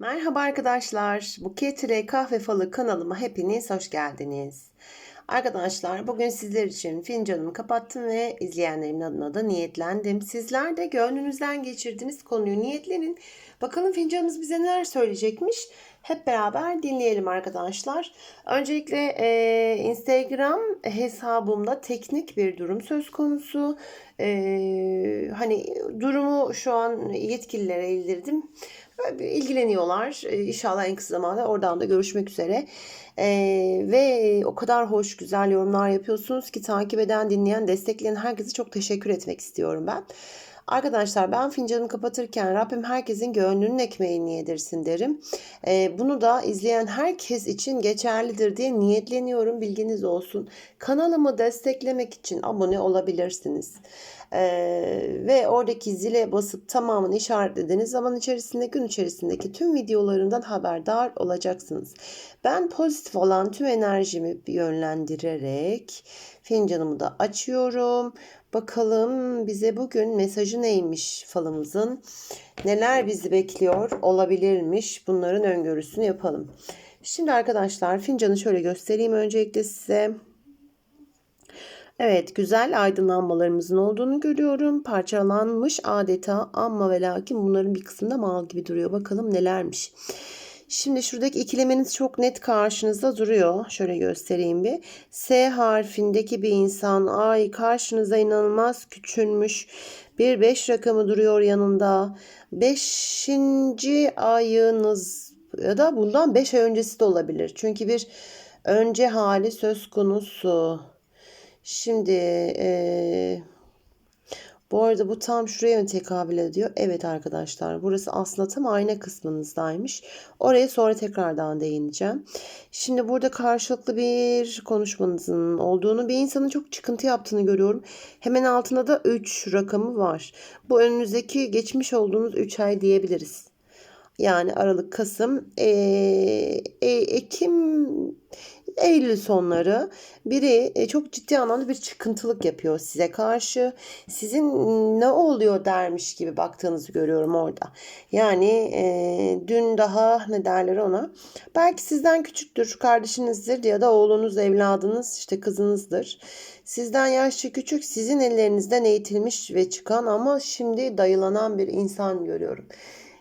Merhaba arkadaşlar. Buket ile Kahve Falı kanalıma hepiniz hoş geldiniz. Arkadaşlar bugün sizler için fincanımı kapattım ve izleyenlerimin adına da niyetlendim. Sizler de gönlünüzden geçirdiğiniz konuyu niyetlenin. Bakalım fincanımız bize neler söyleyecekmiş. Hep beraber dinleyelim arkadaşlar. Öncelikle e, Instagram hesabımda teknik bir durum söz konusu. E, hani durumu şu an yetkililere ildirdim ilgileniyorlar. Ee, İnşallah en kısa zamanda oradan da görüşmek üzere. Ee, ve o kadar hoş güzel yorumlar yapıyorsunuz ki takip eden, dinleyen, destekleyen herkese çok teşekkür etmek istiyorum ben. Arkadaşlar ben fincanımı kapatırken Rabbim herkesin gönlünün ekmeğini yedirsin derim. Ee, bunu da izleyen herkes için geçerlidir diye niyetleniyorum. Bilginiz olsun. Kanalımı desteklemek için abone olabilirsiniz. Ee, ve oradaki zile basıp tamamını işaretlediğiniz zaman içerisinde gün içerisindeki tüm videolarından haberdar olacaksınız. Ben pozitif olan tüm enerjimi yönlendirerek fincanımı da açıyorum. Bakalım bize bugün mesajı neymiş falımızın? Neler bizi bekliyor olabilirmiş? Bunların öngörüsünü yapalım. Şimdi arkadaşlar fincanı şöyle göstereyim öncelikle size. Evet güzel aydınlanmalarımızın olduğunu görüyorum. Parçalanmış adeta ama ve lakin bunların bir kısmında mal gibi duruyor. Bakalım nelermiş. Şimdi şuradaki ikilemeniz çok net karşınızda duruyor. Şöyle göstereyim bir. S harfindeki bir insan ay karşınıza inanılmaz küçülmüş. Bir 5 rakamı duruyor yanında. 5. ayınız ya da bundan 5 ay öncesi de olabilir. Çünkü bir önce hali söz konusu. Şimdi ee, bu arada bu tam şuraya mı tekabül ediyor? Evet arkadaşlar burası aslında tam ayna kısmınızdaymış. Oraya sonra tekrardan değineceğim. Şimdi burada karşılıklı bir konuşmanızın olduğunu bir insanın çok çıkıntı yaptığını görüyorum. Hemen altında da 3 rakamı var. Bu önünüzdeki geçmiş olduğunuz 3 ay diyebiliriz. Yani Aralık, Kasım, e, e, Ekim, Eylül sonları biri e, çok ciddi anlamda bir çıkıntılık yapıyor size karşı. Sizin ne oluyor dermiş gibi baktığınızı görüyorum orada. Yani e, dün daha ne derler ona. Belki sizden küçüktür, kardeşinizdir ya da oğlunuz, evladınız, işte kızınızdır. Sizden yaşça küçük, sizin ellerinizden eğitilmiş ve çıkan ama şimdi dayılanan bir insan görüyorum.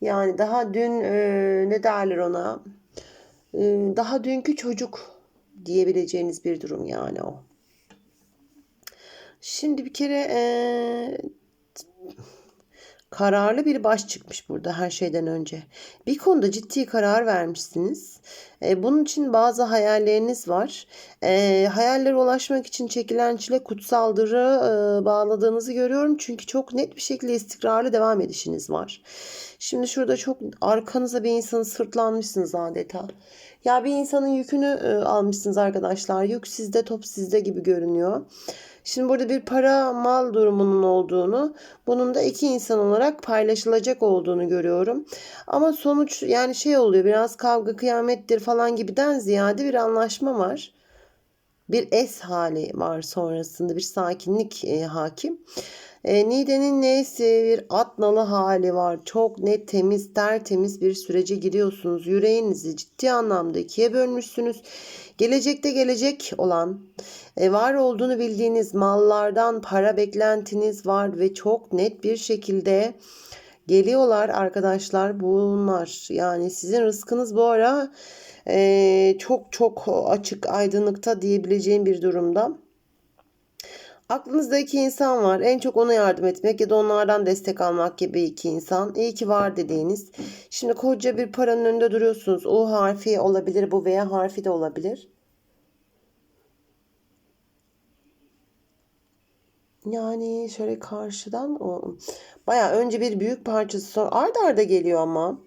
Yani daha dün e, ne derler ona? E, daha dünkü çocuk diyebileceğiniz bir durum yani o. Şimdi bir kere e, kararlı bir baş çıkmış burada her şeyden önce. Bir konuda ciddi karar vermişsiniz. E, bunun için bazı hayalleriniz var. E, hayallere ulaşmak için çekilen çile kutsaldır e, bağladığınızı görüyorum. Çünkü çok net bir şekilde istikrarlı devam edişiniz var. Şimdi şurada çok arkanıza bir insanı sırtlanmışsınız adeta. Ya bir insanın yükünü e, almışsınız arkadaşlar. Yük sizde top sizde gibi görünüyor. Şimdi burada bir para mal durumunun olduğunu, bunun da iki insan olarak paylaşılacak olduğunu görüyorum. Ama sonuç yani şey oluyor biraz kavga kıyamettir falan gibiden ziyade bir anlaşma var. Bir es hali var sonrasında bir sakinlik e, hakim. E, Nide'nin neyse bir at nalı hali var. Çok net, temiz, tertemiz bir sürece giriyorsunuz. Yüreğinizi ciddi anlamda ikiye bölmüşsünüz. Gelecekte gelecek olan, e, var olduğunu bildiğiniz mallardan para beklentiniz var ve çok net bir şekilde geliyorlar arkadaşlar bunlar. Yani sizin rızkınız bu ara e, çok çok açık aydınlıkta diyebileceğim bir durumda. Aklınızda iki insan var. En çok ona yardım etmek ya da onlardan destek almak gibi iki insan. İyi ki var dediğiniz. Şimdi koca bir paranın önünde duruyorsunuz. U harfi olabilir bu veya harfi de olabilir. Yani şöyle karşıdan o baya önce bir büyük parçası sonra arda arda geliyor ama.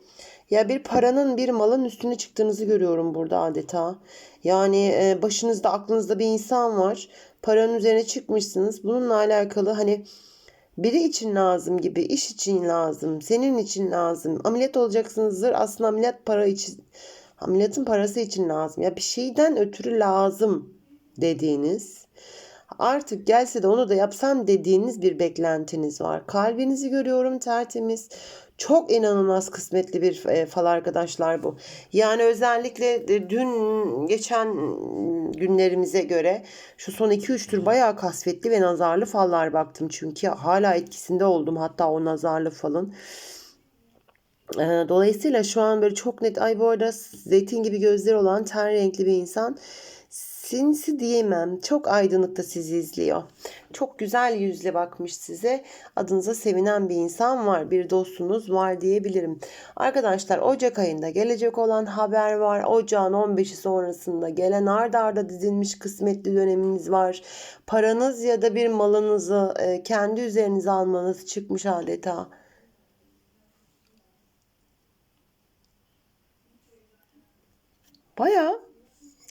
Ya bir paranın bir malın üstüne çıktığınızı görüyorum burada adeta. Yani e, başınızda aklınızda bir insan var. Paranın üzerine çıkmışsınız. Bununla alakalı hani biri için lazım gibi, iş için lazım, senin için lazım. Ameliyat olacaksınızdır. Aslında ameliyat para için ameliyatın parası için lazım. Ya bir şeyden ötürü lazım dediğiniz artık gelse de onu da yapsam dediğiniz bir beklentiniz var. Kalbinizi görüyorum tertemiz. Çok inanılmaz kısmetli bir e, fal arkadaşlar bu. Yani özellikle e, dün geçen günlerimize göre şu son 2-3 tür bayağı kasvetli ve nazarlı fallar baktım. Çünkü hala etkisinde oldum hatta o nazarlı falın. E, dolayısıyla şu an böyle çok net ay bu arada zeytin gibi gözleri olan ten renkli bir insan sinsi diyemem. Çok aydınlıkta sizi izliyor. Çok güzel yüzle bakmış size. Adınıza sevinen bir insan var. Bir dostunuz var diyebilirim. Arkadaşlar Ocak ayında gelecek olan haber var. Ocağın 15'i sonrasında gelen arda arda dizilmiş kısmetli döneminiz var. Paranız ya da bir malınızı e, kendi üzerinize almanız çıkmış adeta. Bayağı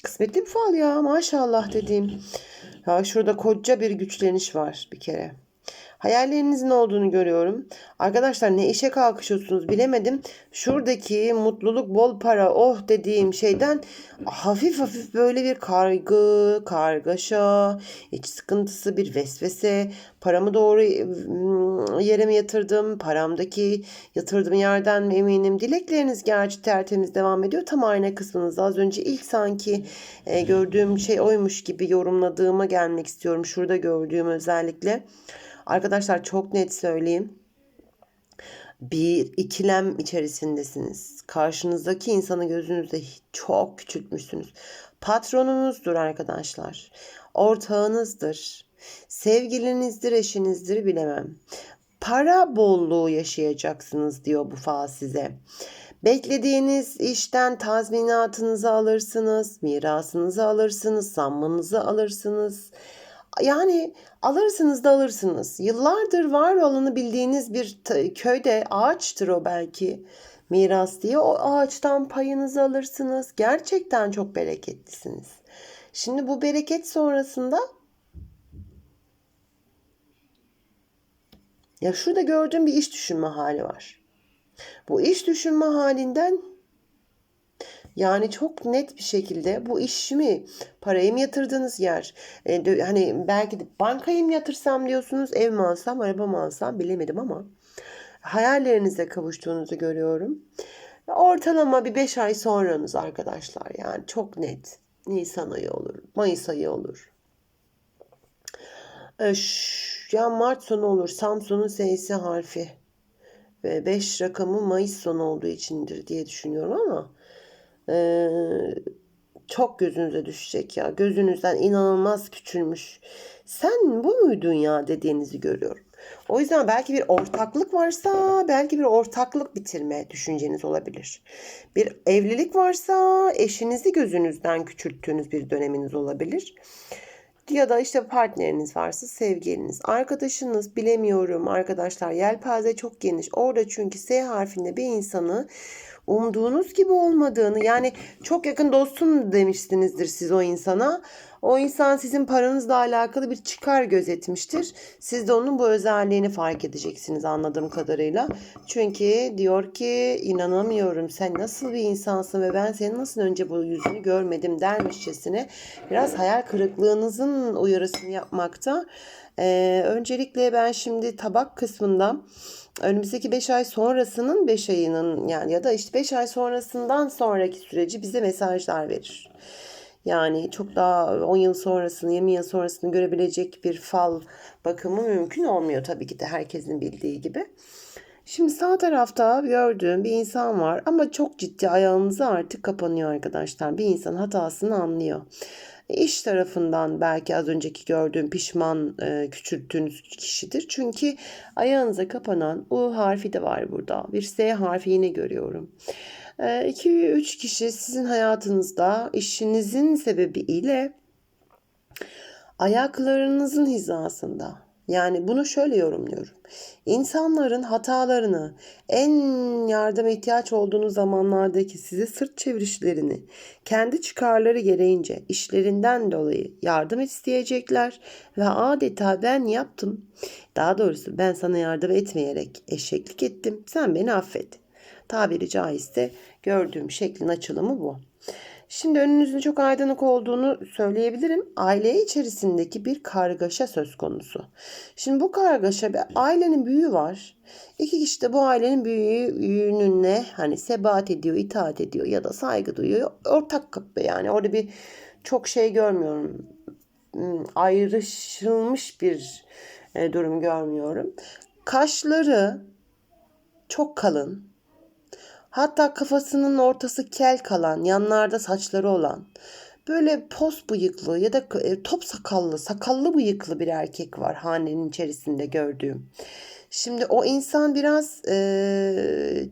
kısmetli bir fal ya maşallah dediğim. Ya şurada koca bir güçleniş var bir kere. Hayallerinizin olduğunu görüyorum. Arkadaşlar ne işe kalkışıyorsunuz bilemedim. Şuradaki mutluluk, bol para, oh dediğim şeyden hafif hafif böyle bir kargı, kargaşa, iç sıkıntısı, bir vesvese. Paramı doğru yere mi yatırdım? Paramdaki yatırdığım yerden mi eminim? Dilekleriniz gerçi tertemiz devam ediyor. Tam ayna kısmınızda az önce ilk sanki e, gördüğüm şey oymuş gibi yorumladığıma gelmek istiyorum. Şurada gördüğüm özellikle. Arkadaşlar çok net söyleyeyim. Bir ikilem içerisindesiniz. Karşınızdaki insanı gözünüzde çok küçültmüşsünüz. Patronunuzdur arkadaşlar. Ortağınızdır. Sevgilinizdir, eşinizdir bilemem. Para bolluğu yaşayacaksınız diyor bu fal size. Beklediğiniz işten tazminatınızı alırsınız, mirasınızı alırsınız, zammınızı alırsınız. Yani alırsınız da alırsınız. Yıllardır var olanı bildiğiniz bir köyde ağaçtır o belki miras diye. O ağaçtan payınızı alırsınız. Gerçekten çok bereketlisiniz. Şimdi bu bereket sonrasında ya şurada gördüğüm bir iş düşünme hali var. Bu iş düşünme halinden yani çok net bir şekilde bu iş mi parayı mı yatırdığınız yer e, hani belki de bankaya mı yatırsam diyorsunuz ev mi alsam araba mı alsam bilemedim ama hayallerinize kavuştuğunuzu görüyorum. Ortalama bir 5 ay sonranız arkadaşlar yani çok net. Nisan ayı olur, Mayıs ayı olur. E, ya Mart sonu olur. Samsun'un S'si harfi. Ve 5 rakamı Mayıs sonu olduğu içindir diye düşünüyorum ama ee, çok gözünüze düşecek ya. Gözünüzden inanılmaz küçülmüş. Sen bu muydun ya dediğinizi görüyorum. O yüzden belki bir ortaklık varsa belki bir ortaklık bitirme düşünceniz olabilir. Bir evlilik varsa eşinizi gözünüzden küçülttüğünüz bir döneminiz olabilir. Ya da işte partneriniz varsa sevgiliniz, arkadaşınız bilemiyorum arkadaşlar. Yelpaze çok geniş. Orada çünkü S harfinde bir insanı umduğunuz gibi olmadığını yani çok yakın dostum demişsinizdir siz o insana. O insan sizin paranızla alakalı bir çıkar gözetmiştir. Siz de onun bu özelliğini fark edeceksiniz anladığım kadarıyla. Çünkü diyor ki inanamıyorum sen nasıl bir insansın ve ben senin nasıl önce bu yüzünü görmedim dermişçesine biraz hayal kırıklığınızın uyarısını yapmakta. Ee, öncelikle ben şimdi tabak kısmında önümüzdeki 5 ay sonrasının 5 ayının yani ya da işte 5 ay sonrasından sonraki süreci bize mesajlar verir. Yani çok daha 10 yıl sonrasını, 20 yıl sonrasını görebilecek bir fal bakımı mümkün olmuyor tabii ki de herkesin bildiği gibi. Şimdi sağ tarafta gördüğüm bir insan var ama çok ciddi ayağınızı artık kapanıyor arkadaşlar. Bir insan hatasını anlıyor. İş tarafından belki az önceki gördüğüm pişman e, küçülttüğünüz kişidir. Çünkü ayağınıza kapanan U harfi de var burada. Bir S harfi yine görüyorum. 2-3 e, kişi sizin hayatınızda işinizin sebebiyle ayaklarınızın hizasında yani bunu şöyle yorumluyorum. İnsanların hatalarını, en yardıma ihtiyaç olduğunuz zamanlardaki size sırt çevirişlerini, kendi çıkarları gereğince işlerinden dolayı yardım isteyecekler ve adeta ben yaptım. Daha doğrusu ben sana yardım etmeyerek eşeklik ettim. Sen beni affet. Tabiri caizse gördüğüm şeklin açılımı bu. Şimdi önünüzün çok aydınlık olduğunu söyleyebilirim. Aile içerisindeki bir kargaşa söz konusu. Şimdi bu kargaşa bir ailenin büyüğü var. İki kişi de bu ailenin büyüğünün hani sebat ediyor, itaat ediyor ya da saygı duyuyor. Ortak kapı yani orada bir çok şey görmüyorum. Hmm, ayrışılmış bir e, durum görmüyorum. Kaşları çok kalın. Hatta kafasının ortası kel kalan, yanlarda saçları olan, böyle pos bıyıklı ya da e, top sakallı, sakallı bıyıklı bir erkek var hanenin içerisinde gördüğüm. Şimdi o insan biraz e,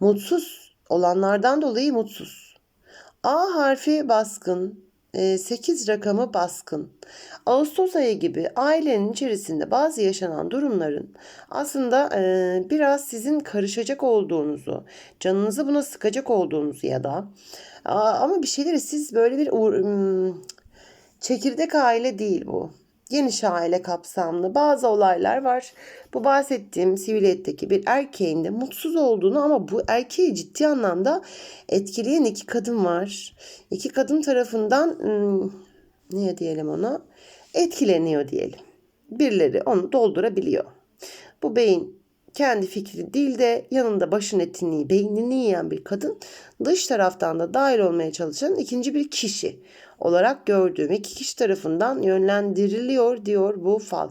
mutsuz olanlardan dolayı mutsuz. A harfi baskın, 8 rakamı baskın. Ağustos ayı gibi ailenin içerisinde bazı yaşanan durumların aslında biraz sizin karışacak olduğunuzu, canınızı buna sıkacak olduğunuzu ya da ama bir şeyleri siz böyle bir çekirdek aile değil bu geniş aile kapsamlı bazı olaylar var. Bu bahsettiğim siviliyetteki bir erkeğin de mutsuz olduğunu ama bu erkeği ciddi anlamda etkileyen iki kadın var. İki kadın tarafından ne diyelim ona etkileniyor diyelim. Birileri onu doldurabiliyor. Bu beyin kendi fikri değil de yanında başın etini, beynini yiyen bir kadın dış taraftan da dahil olmaya çalışan ikinci bir kişi olarak gördüğüm iki kişi tarafından yönlendiriliyor diyor bu fal.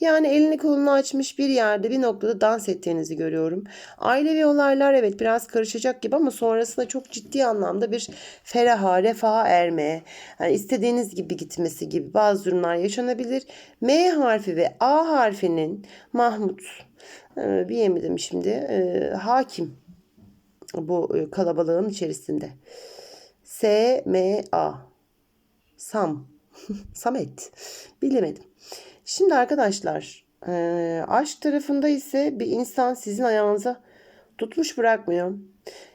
Yani elini kolunu açmış bir yerde bir noktada dans ettiğinizi görüyorum. Ailevi olaylar evet biraz karışacak gibi ama sonrasında çok ciddi anlamda bir feraha, refaha ermeye, yani istediğiniz gibi gitmesi gibi bazı durumlar yaşanabilir. M harfi ve A harfinin Mahmut ee, bir yemedim şimdi e, hakim bu e, kalabalığın içerisinde. S M A Sam Samet bilemedim. Şimdi arkadaşlar e, aşk tarafında ise bir insan sizin ayağınıza tutmuş bırakmıyor.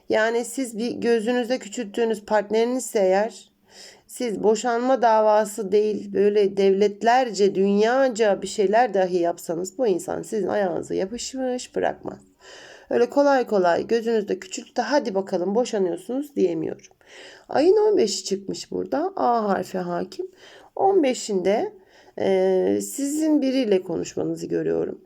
Yani siz bir gözünüzde küçülttüğünüz partnerinizse eğer siz boşanma davası değil böyle devletlerce dünyaca bir şeyler dahi yapsanız bu insan sizin ayağınıza yapışmış bırakmaz. Öyle kolay kolay gözünüzde küçülttü hadi bakalım boşanıyorsunuz diyemiyorum. Ayın 15'i çıkmış burada A harfi hakim. 15'inde e, sizin biriyle konuşmanızı görüyorum.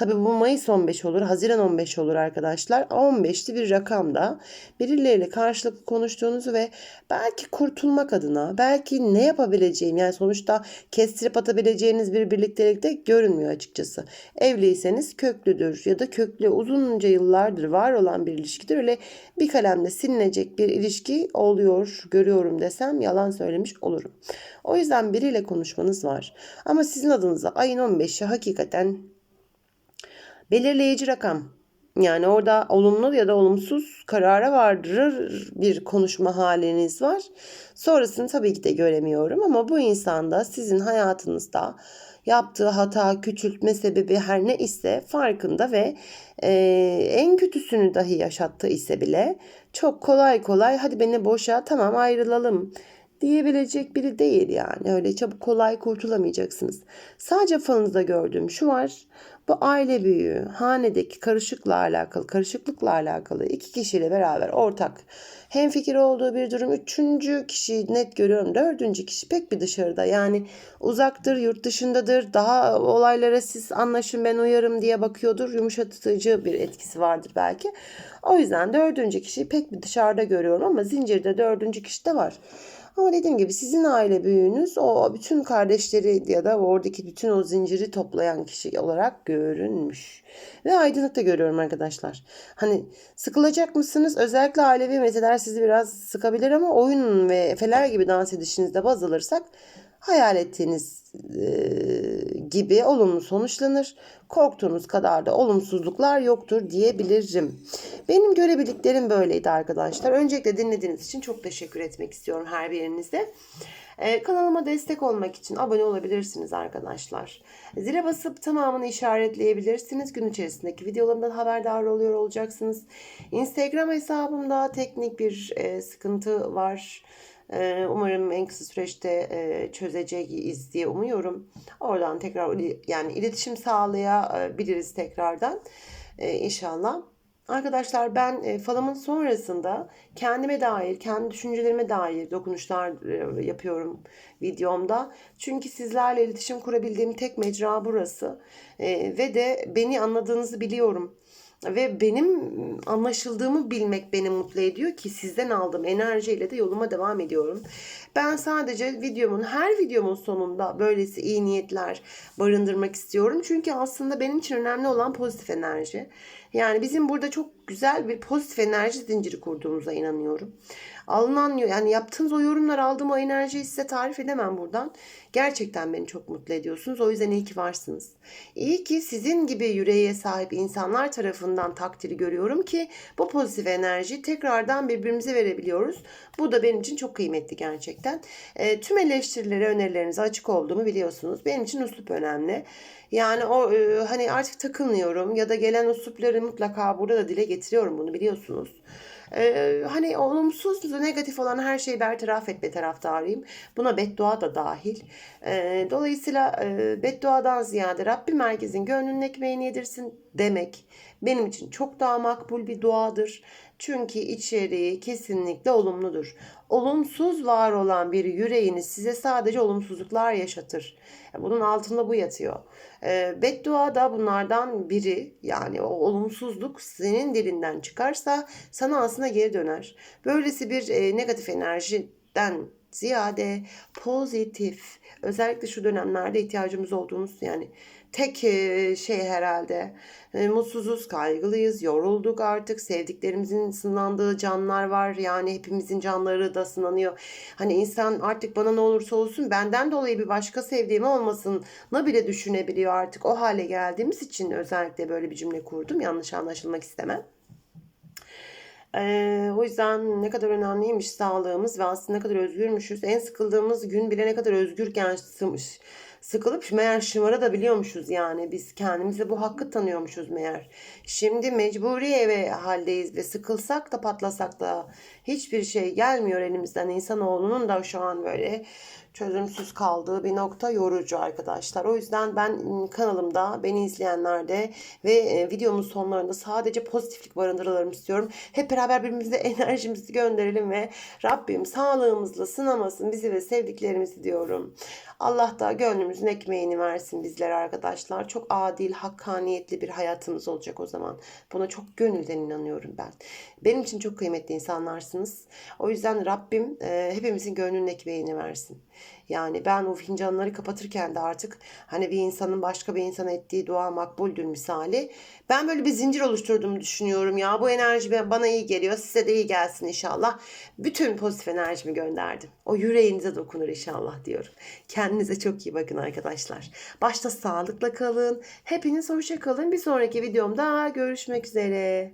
Tabi bu Mayıs 15 olur, Haziran 15 olur arkadaşlar. 15'li bir rakamda birileriyle karşılıklı konuştuğunuzu ve belki kurtulmak adına, belki ne yapabileceğim yani sonuçta kestirip atabileceğiniz bir birliktelikte görünmüyor açıkçası. Evliyseniz köklüdür ya da köklü uzunca yıllardır var olan bir ilişkidir. Öyle bir kalemde silinecek bir ilişki oluyor, görüyorum desem yalan söylemiş olurum. O yüzden biriyle konuşmanız var. Ama sizin adınıza ayın 15'i hakikaten belirleyici rakam. Yani orada olumlu ya da olumsuz karara vardırır bir konuşma haliniz var. Sonrasını tabii ki de göremiyorum ama bu insanda sizin hayatınızda yaptığı hata, küçültme sebebi her ne ise farkında ve e, en kötüsünü dahi yaşattığı ise bile çok kolay kolay hadi beni boşa tamam ayrılalım diyebilecek biri değil yani. Öyle çabuk kolay kurtulamayacaksınız. Sadece falınızda gördüğüm şu var. Bu aile büyüğü, hanedeki karışıkla alakalı, karışıklıkla alakalı iki kişiyle beraber ortak hem fikir olduğu bir durum. Üçüncü kişi net görüyorum. Dördüncü kişi pek bir dışarıda. Yani uzaktır, yurt dışındadır. Daha olaylara siz anlaşın ben uyarım diye bakıyordur. Yumuşatıcı bir etkisi vardır belki. O yüzden dördüncü kişiyi pek bir dışarıda görüyorum ama zincirde dördüncü kişi de var. Ama dediğim gibi sizin aile büyüğünüz o bütün kardeşleri ya da oradaki bütün o zinciri toplayan kişi olarak görünmüş. Ve aydınlıkta görüyorum arkadaşlar. Hani sıkılacak mısınız? Özellikle ailevi meseleler sizi biraz sıkabilir ama oyun ve efeler gibi dans edişinizde baz alırsak hayal ettiğiniz e, gibi olumlu sonuçlanır. Korktuğunuz kadar da olumsuzluklar yoktur diyebilirim. Benim görebildiklerim böyleydi arkadaşlar. Öncelikle dinlediğiniz için çok teşekkür etmek istiyorum her birinize. Ee, kanalıma destek olmak için abone olabilirsiniz arkadaşlar. Zile basıp tamamını işaretleyebilirsiniz. Gün içerisindeki videolarımdan haberdar oluyor olacaksınız. Instagram hesabımda teknik bir e, sıkıntı var. Ee, umarım en kısa süreçte e, çözeceğiz diye umuyorum. Oradan tekrar yani iletişim sağlayabiliriz tekrardan. Ee, inşallah. Arkadaşlar ben e, falımın sonrasında kendime dair, kendi düşüncelerime dair dokunuşlar e, yapıyorum videomda. Çünkü sizlerle iletişim kurabildiğim tek mecra burası. E, ve de beni anladığınızı biliyorum. Ve benim anlaşıldığımı bilmek beni mutlu ediyor ki sizden aldığım enerjiyle de yoluma devam ediyorum. Ben sadece videomun her videomun sonunda böylesi iyi niyetler barındırmak istiyorum. Çünkü aslında benim için önemli olan pozitif enerji. Yani bizim burada çok güzel bir pozitif enerji zinciri kurduğumuza inanıyorum. Alınan yani yaptığınız o yorumlar aldığım o enerjiyi size tarif edemem buradan. Gerçekten beni çok mutlu ediyorsunuz. O yüzden iyi ki varsınız. İyi ki sizin gibi yüreğe sahip insanlar tarafından takdiri görüyorum ki bu pozitif enerjiyi tekrardan birbirimize verebiliyoruz. Bu da benim için çok kıymetli gerçekten. E, tüm eleştirilere, önerilerinize açık olduğumu biliyorsunuz. Benim için uslup önemli. Yani o e, hani artık takılmıyorum ya da gelen uslupları mutlaka burada da dile getiriyorum bunu biliyorsunuz. Ee, hani olumsuz, negatif olan her şeyi bertaraf etme taraftarıyım. Buna beddua da dahil. Ee, dolayısıyla e, bedduadan ziyade Rabbim herkesin gönlünün ekmeğini yedirsin demek benim için çok daha makbul bir duadır. Çünkü içeriği kesinlikle olumludur. Olumsuz var olan bir yüreğiniz size sadece olumsuzluklar yaşatır. Bunun altında bu yatıyor. E, beddua da bunlardan biri. Yani o olumsuzluk senin dilinden çıkarsa sana aslında geri döner. Böylesi bir e, negatif enerjiden ziyade pozitif özellikle şu dönemlerde ihtiyacımız olduğumuz yani tek şey herhalde mutsuzuz, kaygılıyız, yorulduk artık. Sevdiklerimizin sınandığı canlar var. Yani hepimizin canları da sınanıyor. Hani insan artık bana ne olursa olsun benden dolayı bir başka sevdiğim olmasın ne bile düşünebiliyor artık. O hale geldiğimiz için özellikle böyle bir cümle kurdum. Yanlış anlaşılmak istemem. Ee, o yüzden ne kadar önemliymiş sağlığımız ve aslında ne kadar özgürmüşüz. En sıkıldığımız gün bile ne kadar özgürken sımış sıkılıp meğer şımara biliyormuşuz yani. Biz kendimize bu hakkı tanıyormuşuz meğer. Şimdi mecburi eve haldeyiz ve sıkılsak da patlasak da hiçbir şey gelmiyor elimizden. İnsanoğlunun da şu an böyle çözümsüz kaldığı bir nokta yorucu arkadaşlar. O yüzden ben kanalımda beni izleyenlerde ve e, videomun sonlarında sadece pozitiflik barındıralım istiyorum. Hep beraber birbirimize enerjimizi gönderelim ve Rabbim sağlığımızla sınamasın bizi ve sevdiklerimizi diyorum. Allah da gönlümüzün ekmeğini versin bizlere arkadaşlar. Çok adil, hakkaniyetli bir hayatımız olacak o zaman. Buna çok gönülden inanıyorum ben. Benim için çok kıymetli insanlarsınız. O yüzden Rabbim e, hepimizin gönlünün ekmeğini versin. Yani ben o fincanları kapatırken de artık hani bir insanın başka bir insana ettiği dua makbuldür misali. Ben böyle bir zincir oluşturduğumu düşünüyorum ya. Bu enerji bana iyi geliyor. Size de iyi gelsin inşallah. Bütün pozitif enerjimi gönderdim. O yüreğinize dokunur inşallah diyorum. Kendinize çok iyi bakın arkadaşlar. Başta sağlıkla kalın. Hepiniz hoşça kalın. Bir sonraki videomda görüşmek üzere.